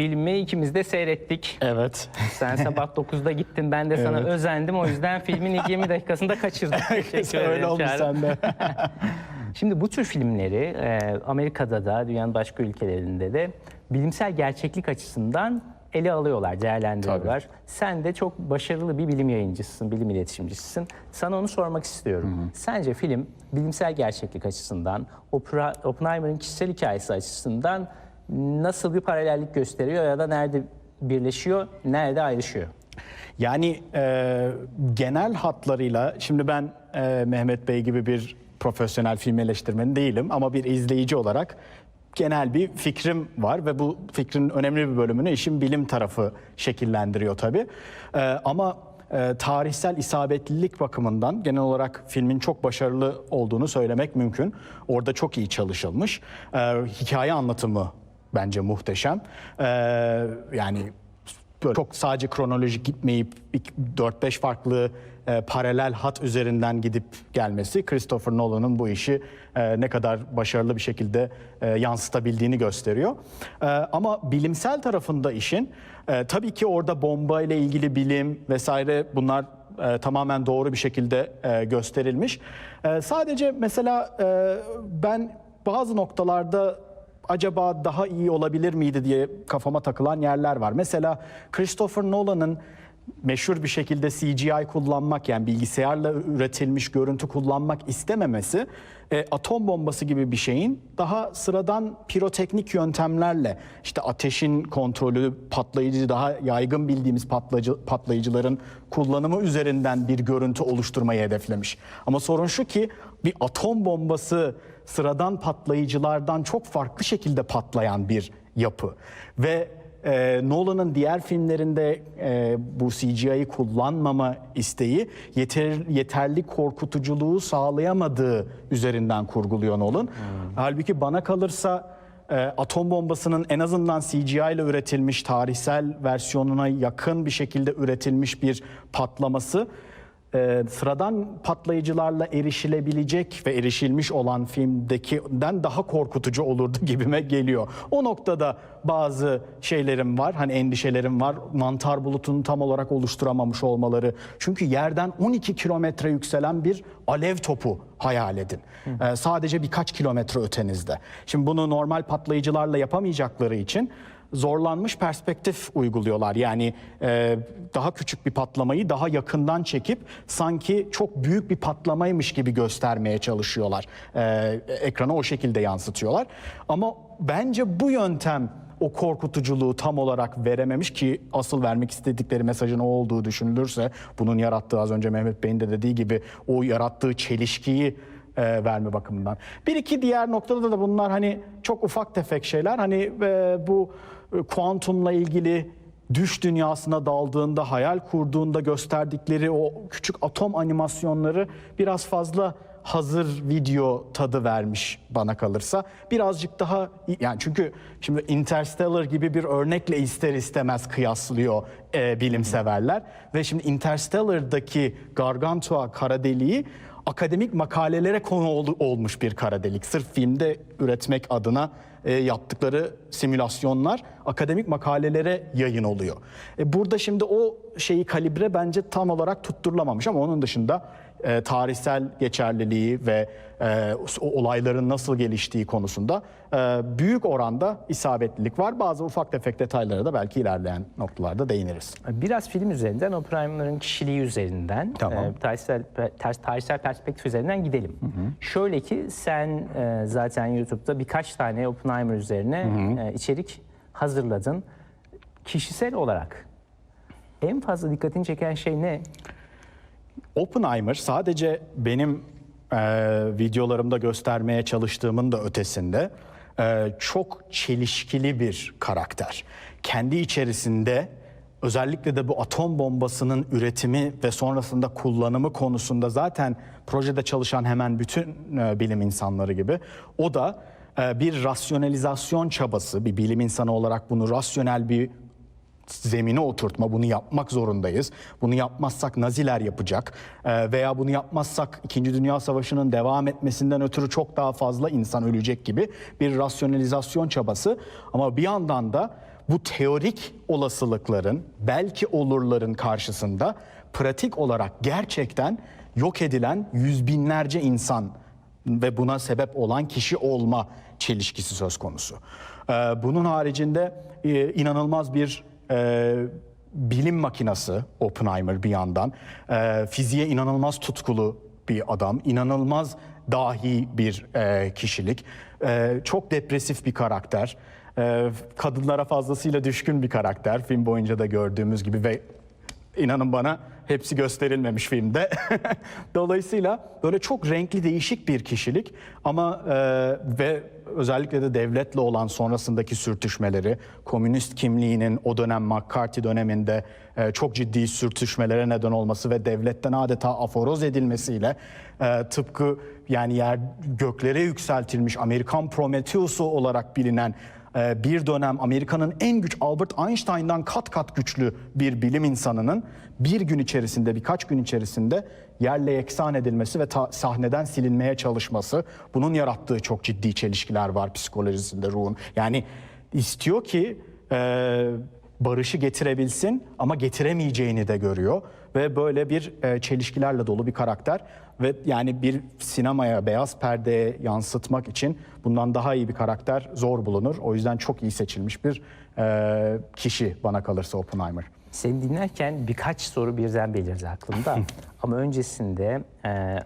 filmi ikimiz de seyrettik. Evet. Sen sabah 9'da gittin ben de sana Evet. özendim. O yüzden filmin ilk 20 dakikasında kaçırdım. Teşekkür Öyle oldu Çağrı. sende. Şimdi bu tür filmleri e, Amerika'da da dünyanın başka ülkelerinde de bilimsel gerçeklik açısından ele alıyorlar, değerlendiriyorlar. Sen de çok başarılı bir bilim yayıncısısın, bilim iletişimcisisin. Sana onu sormak istiyorum. Sence film bilimsel gerçeklik açısından, Opra- Oppenheimer'ın kişisel hikayesi açısından nasıl bir paralellik gösteriyor ya da nerede birleşiyor, nerede ayrışıyor? Yani e, genel hatlarıyla şimdi ben e, Mehmet Bey gibi bir profesyonel film eleştirmeni değilim ama bir izleyici olarak genel bir fikrim var ve bu fikrin önemli bir bölümünü işin bilim tarafı şekillendiriyor tabii. E, ama e, tarihsel isabetlilik bakımından genel olarak filmin çok başarılı olduğunu söylemek mümkün. Orada çok iyi çalışılmış. E, hikaye anlatımı bence muhteşem. E, yani böyle çok sadece kronolojik gitmeyip 4-5 farklı e, paralel hat üzerinden gidip gelmesi Christopher Nolan'ın bu işi e, ne kadar başarılı bir şekilde e, yansıtabildiğini gösteriyor. E, ama bilimsel tarafında işin e, tabii ki orada bomba ile ilgili bilim vesaire bunlar e, tamamen doğru bir şekilde e, gösterilmiş. E, sadece mesela e, ben bazı noktalarda acaba daha iyi olabilir miydi diye kafama takılan yerler var. Mesela Christopher Nolan'ın meşhur bir şekilde CGI kullanmak yani bilgisayarla üretilmiş görüntü kullanmak istememesi e, atom bombası gibi bir şeyin daha sıradan piroteknik yöntemlerle işte ateşin kontrolü patlayıcı daha yaygın bildiğimiz patlayıcı, patlayıcıların kullanımı üzerinden bir görüntü oluşturmayı hedeflemiş. Ama sorun şu ki bir atom bombası sıradan patlayıcılardan çok farklı şekilde patlayan bir yapı. Ve e, Nolan'ın diğer filmlerinde e, bu CGI'yi kullanmama isteği yeter, yeterli korkutuculuğu sağlayamadığı üzerinden kurguluyor Nolan. Halbuki bana kalırsa e, atom bombasının en azından CGI ile üretilmiş tarihsel versiyonuna yakın bir şekilde üretilmiş bir patlaması e, sıradan patlayıcılarla erişilebilecek ve erişilmiş olan filmdekinden daha korkutucu olurdu gibime geliyor. O noktada bazı şeylerim var, hani endişelerim var. Mantar bulutunu tam olarak oluşturamamış olmaları. Çünkü yerden 12 kilometre yükselen bir alev topu hayal edin. E, sadece birkaç kilometre ötenizde. Şimdi bunu normal patlayıcılarla yapamayacakları için zorlanmış perspektif uyguluyorlar. Yani e, daha küçük bir patlamayı daha yakından çekip sanki çok büyük bir patlamaymış gibi göstermeye çalışıyorlar. E, ekrana o şekilde yansıtıyorlar. Ama bence bu yöntem o korkutuculuğu tam olarak verememiş ki asıl vermek istedikleri mesajın o olduğu düşünülürse bunun yarattığı az önce Mehmet Bey'in de dediği gibi o yarattığı çelişkiyi e, verme bakımından. Bir iki diğer noktada da bunlar hani çok ufak tefek şeyler. Hani e, bu kuantumla ilgili düş dünyasına daldığında, hayal kurduğunda gösterdikleri o küçük atom animasyonları biraz fazla hazır video tadı vermiş bana kalırsa. Birazcık daha yani çünkü şimdi Interstellar gibi bir örnekle ister istemez kıyaslıyor e, bilimseverler ve şimdi Interstellar'daki Gargantua kara deliği akademik makalelere konu ol- olmuş bir kara delik. Sırf filmde üretmek adına e, yaptıkları simülasyonlar akademik makalelere yayın oluyor. E, burada şimdi o şeyi kalibre bence tam olarak tutturulamamış ama onun dışında e, tarihsel geçerliliği ve e, o olayların nasıl geliştiği konusunda e, büyük oranda isabetlilik var. Bazı ufak tefek detaylara da belki ilerleyen noktalarda değiniriz. Biraz film üzerinden, Oppenheimer'ın kişiliği üzerinden, Tamam. e, tarihsel, ters, tarihsel perspektif üzerinden gidelim. Şöyle ki sen e, zaten YouTube'da birkaç tane Oppenheimer üzerine e, içerik hazırladın. Kişisel olarak en fazla dikkatini çeken şey ne? Oppenheimer sadece benim e, videolarımda göstermeye çalıştığımın da ötesinde e, çok çelişkili bir karakter. Kendi içerisinde özellikle de bu atom bombasının üretimi ve sonrasında kullanımı konusunda zaten projede çalışan hemen bütün e, bilim insanları gibi o da e, bir rasyonalizasyon çabası, bir bilim insanı olarak bunu rasyonel bir zemine oturtma, bunu yapmak zorundayız. Bunu yapmazsak Naziler yapacak Ee, veya bunu yapmazsak İkinci Dünya Savaşı'nın devam etmesinden ötürü çok daha fazla insan ölecek gibi bir rasyonalizasyon çabası. Ama bir yandan da bu teorik olasılıkların, belki olurların karşısında pratik olarak gerçekten yok edilen yüz binlerce insan ve buna sebep olan kişi olma çelişkisi söz konusu. Ee, Bunun haricinde e, inanılmaz bir e, bilim makinası Oppenheimer bir yandan. Ee, Fiziğe inanılmaz tutkulu bir adam, inanılmaz dahi bir e, kişilik. Ee, Çok depresif bir karakter. Ee, Kadınlara fazlasıyla düşkün bir karakter film boyunca da gördüğümüz gibi ve İnanın bana hepsi gösterilmemiş filmde. Dolayısıyla böyle çok renkli değişik bir kişilik ama e, ve özellikle de devletle olan sonrasındaki sürtüşmeleri, komünist kimliğinin o dönem McCarthy döneminde e, çok ciddi sürtüşmelere neden olması ve devletten adeta aforoz edilmesiyle e, tıpkı yani yer göklere yükseltilmiş Amerikan Prometheus'u olarak bilinen bir dönem Amerika'nın en güç Albert Einstein'dan kat kat güçlü bir bilim insanının bir gün içerisinde birkaç gün içerisinde yerle yeksan edilmesi ve sahneden silinmeye çalışması bunun yarattığı çok ciddi çelişkiler var psikolojisinde ruhun. Yani istiyor ki e, barışı getirebilsin ama getiremeyeceğini de görüyor ve böyle bir e, çelişkilerle dolu bir karakter ve yani bir sinemaya beyaz perdeye yansıtmak için bundan daha iyi bir karakter zor bulunur. O yüzden çok iyi seçilmiş bir e, kişi bana kalırsa Oppenheimer. Seni dinlerken birkaç soru birden belirdi aklımda. Ama öncesinde e,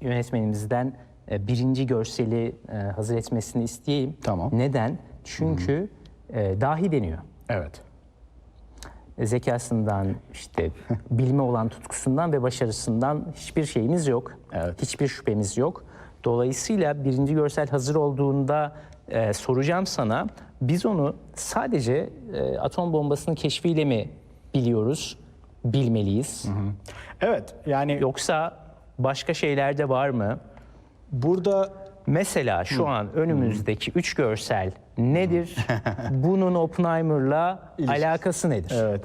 yönetmenimizden e, birinci görseli e, hazır etmesini isteyeyim. Tamam. Neden? Çünkü e, dahi deniyor. Evet. Zekasından, işte bilime olan tutkusundan ve başarısından hiçbir şeyimiz yok. Evet. Hiçbir şüphemiz yok. Dolayısıyla birinci görsel hazır olduğunda e, soracağım sana, biz onu sadece e, atom bombasının keşfiyle mi biliyoruz, bilmeliyiz? Evet yani Yoksa başka şeyler de var mı? burada Mesela şu an önümüzdeki üç görsel nedir? Bunun Oppenheimer'la alakası nedir? Evet.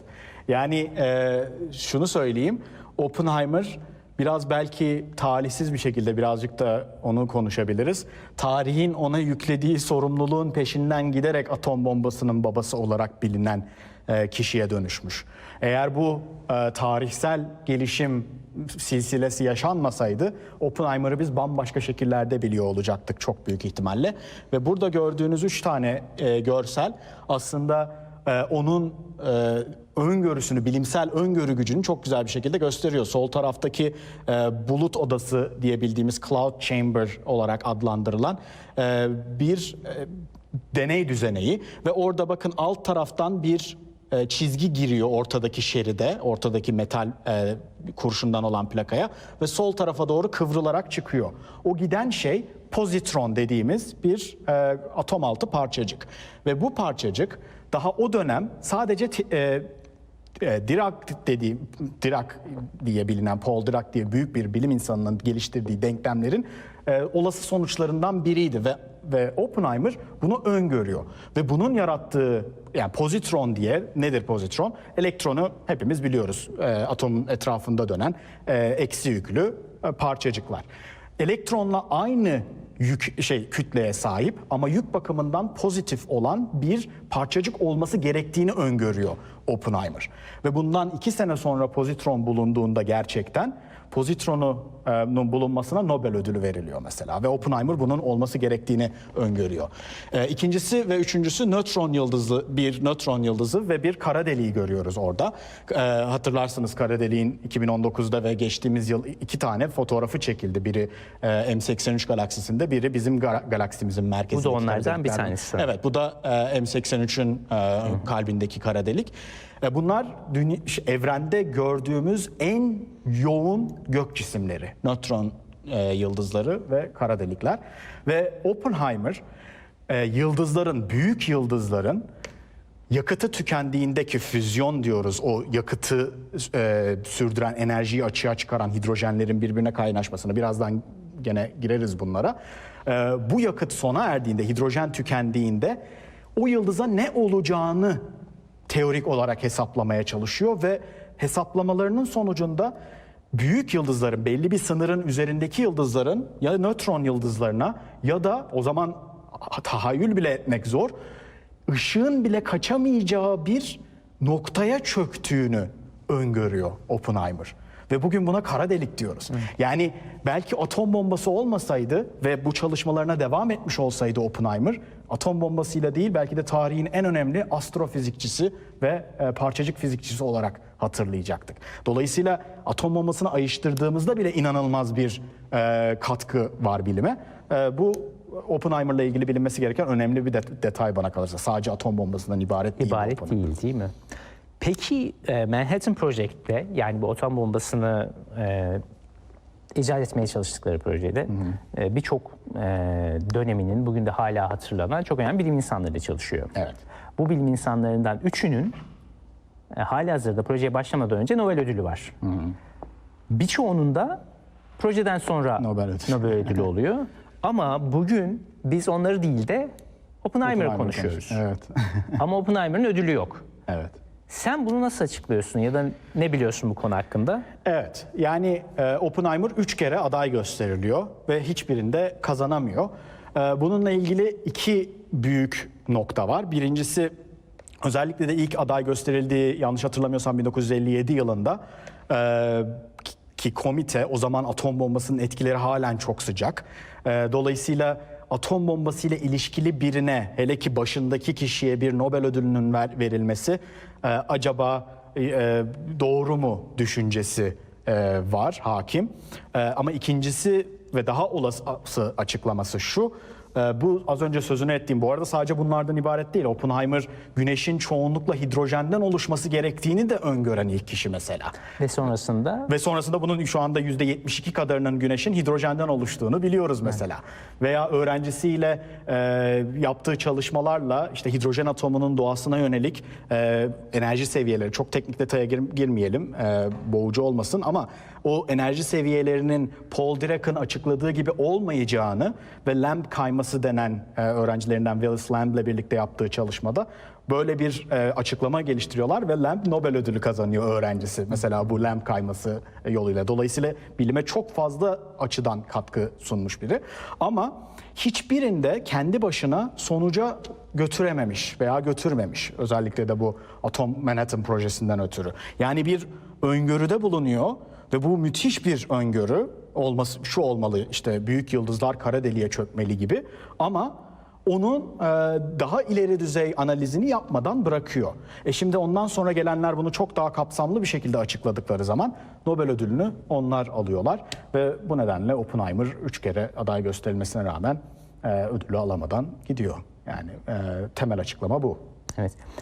Yani e, şunu söyleyeyim. Oppenheimer biraz belki talihsiz bir şekilde birazcık da onu konuşabiliriz. Tarihin ona yüklediği sorumluluğun peşinden giderek atom bombasının babası olarak bilinen kişiye dönüşmüş. Eğer bu e, tarihsel gelişim silsilesi yaşanmasaydı Oppenheimer'ı biz bambaşka şekillerde biliyor olacaktık çok büyük ihtimalle. Ve burada gördüğünüz üç tane e, görsel aslında e, onun e, öngörüsünü, bilimsel öngörü gücünü çok güzel bir şekilde gösteriyor. Sol taraftaki e, bulut odası diye bildiğimiz cloud chamber olarak adlandırılan e, bir e, deney düzeneği ve orada bakın alt taraftan bir e, çizgi giriyor ortadaki şeride, ortadaki metal e, kurşundan olan plakaya ve sol tarafa doğru kıvrılarak çıkıyor. O giden şey pozitron dediğimiz bir e, atom altı parçacık ve bu parçacık daha o dönem sadece e, e, Dirac dediğim Dirac diye bilinen Paul Dirac diye büyük bir bilim insanının geliştirdiği denklemlerin e, olası sonuçlarından biriydi ve ve Oppenheimer bunu öngörüyor ve bunun yarattığı yani pozitron diye nedir pozitron? Elektronu hepimiz biliyoruz. E, atomun etrafında dönen e, eksi yüklü e, parçacıklar. Elektronla aynı yük şey kütleye sahip ama yük bakımından pozitif olan bir parçacık olması gerektiğini öngörüyor Oppenheimer. Ve bundan iki sene sonra pozitron bulunduğunda gerçekten pozitronun bulunmasına Nobel ödülü veriliyor mesela ve Oppenheimer bunun olması gerektiğini öngörüyor. E, İkincisi ve üçüncüsü nötron yıldızı, bir nötron yıldızı ve bir kara deliği görüyoruz orada. E, hatırlarsınız kara deliğin 2019'da ve geçtiğimiz yıl iki tane fotoğrafı çekildi. Biri e, M83 galaksisinde, biri bizim ga- galaksimizin merkezindeki. Bu da onlardan bir tanesi. Evet, bu da e, M83'ün e, kalbindeki kara delik. E, bunlar dünya, ş- evrende gördüğümüz en yoğun gök cisimleri. Nötron e, yıldızları ve kara delikler. Ve Oppenheimer e, yıldızların, büyük yıldızların yakıtı tükendiğindeki füzyon diyoruz. O yakıtı e, sürdüren, enerjiyi açığa çıkaran hidrojenlerin birbirine kaynaşmasını birazdan gene gireriz bunlara. E, bu yakıt sona erdiğinde, hidrojen tükendiğinde o yıldıza ne olacağını teorik olarak hesaplamaya çalışıyor ve hesaplamalarının sonucunda büyük yıldızların belli bir sınırın üzerindeki yıldızların ya nötron yıldızlarına ya da o zaman tahayyül bile etmek zor ışığın bile kaçamayacağı bir noktaya çöktüğünü öngörüyor Oppenheimer. Ve bugün buna kara delik diyoruz. Yani belki atom bombası olmasaydı ve bu çalışmalarına devam etmiş olsaydı Oppenheimer, atom bombasıyla değil belki de tarihin en önemli astrofizikçisi ve e, parçacık fizikçisi olarak hatırlayacaktık. Dolayısıyla atom bombasını ayıştırdığımızda bile inanılmaz bir e, katkı var bilime. E, bu Oppenheimer'la ilgili bilinmesi gereken önemli bir det- detay bana kalırsa. Sadece atom bombasından ibaret değil. İbaret değil değil mi? Peki e, Manhattan Project'te yani bu atom bombasını e, icat etmeye çalıştıkları projede e, birçok e, döneminin bugün de hala hatırlanan çok önemli bilim insanları çalışıyor. Evet. Bu bilim insanlarından üçünün e, hali hazırda projeye başlamadan önce Nobel ödülü var. Birçoğunun da projeden sonra Nobel ödülü. Nobel ödülü oluyor. Ama bugün biz onları değil de Oppenheimer'ı Oppenheimer konuşuyoruz. Evet. Ama Oppenheimer'ın ödülü yok. evet. Sen bunu nasıl açıklıyorsun ya da ne biliyorsun bu konu hakkında? Evet, yani e, Oppenheimer üç kere aday gösteriliyor ve hiçbirinde kazanamıyor. E, bununla ilgili iki büyük nokta var. Birincisi özellikle de ilk aday gösterildiği yanlış hatırlamıyorsam 1957 yılında e, ki komite o zaman atom bombasının etkileri halen çok sıcak. E, dolayısıyla atom bombası ile ilişkili birine hele ki başındaki kişiye bir Nobel ödülünün ver- verilmesi e, acaba e, doğru mu düşüncesi e, var hakim. E, ama ikincisi ve daha olası açıklaması şu. E, bu az önce sözünü ettiğim bu arada sadece bunlardan ibaret değil. Oppenheimer güneşin çoğunlukla hidrojenden oluşması gerektiğini de öngören ilk kişi mesela. Ve sonrasında Ve sonrasında bunun şu anda %72 kadarının güneşin hidrojenden oluştuğunu biliyoruz mesela. Veya öğrencisiyle e, yaptığı çalışmalarla işte hidrojen atomunun doğasına yönelik e, enerji seviyeleri çok teknik detaya gir- girmeyelim e, boğucu olmasın ama o enerji seviyelerinin Paul Dirac'ın açıkladığı gibi olmayacağını ve Lamb kayması denen e, öğrencilerinden Willis Lamb'le birlikte yaptığı çalışmada böyle bir e, açıklama geliştiriyorlar ve Lamb Nobel ödülü kazanıyor öğrencisi. Mesela bu Lamb kayması e, yoluyla. Dolayısıyla bilime çok fazla açıdan katkı sunmuş biri. Ama hiçbirinde kendi başına sonuca götürememiş veya götürmemiş. Özellikle de bu Atom Manhattan projesinden ötürü. Yani bir öngörüde bulunuyor ve bu müthiş bir öngörü olması şu olmalı işte büyük yıldızlar kara deliğe çökmeli gibi ama onun e, daha ileri düzey analizini yapmadan bırakıyor. E şimdi ondan sonra gelenler bunu çok daha kapsamlı bir şekilde açıkladıkları zaman Nobel ödülünü onlar alıyorlar ve bu nedenle Oppenheimer üç kere aday gösterilmesine rağmen e, ödülü alamadan gidiyor. Yani e, temel açıklama bu. evet.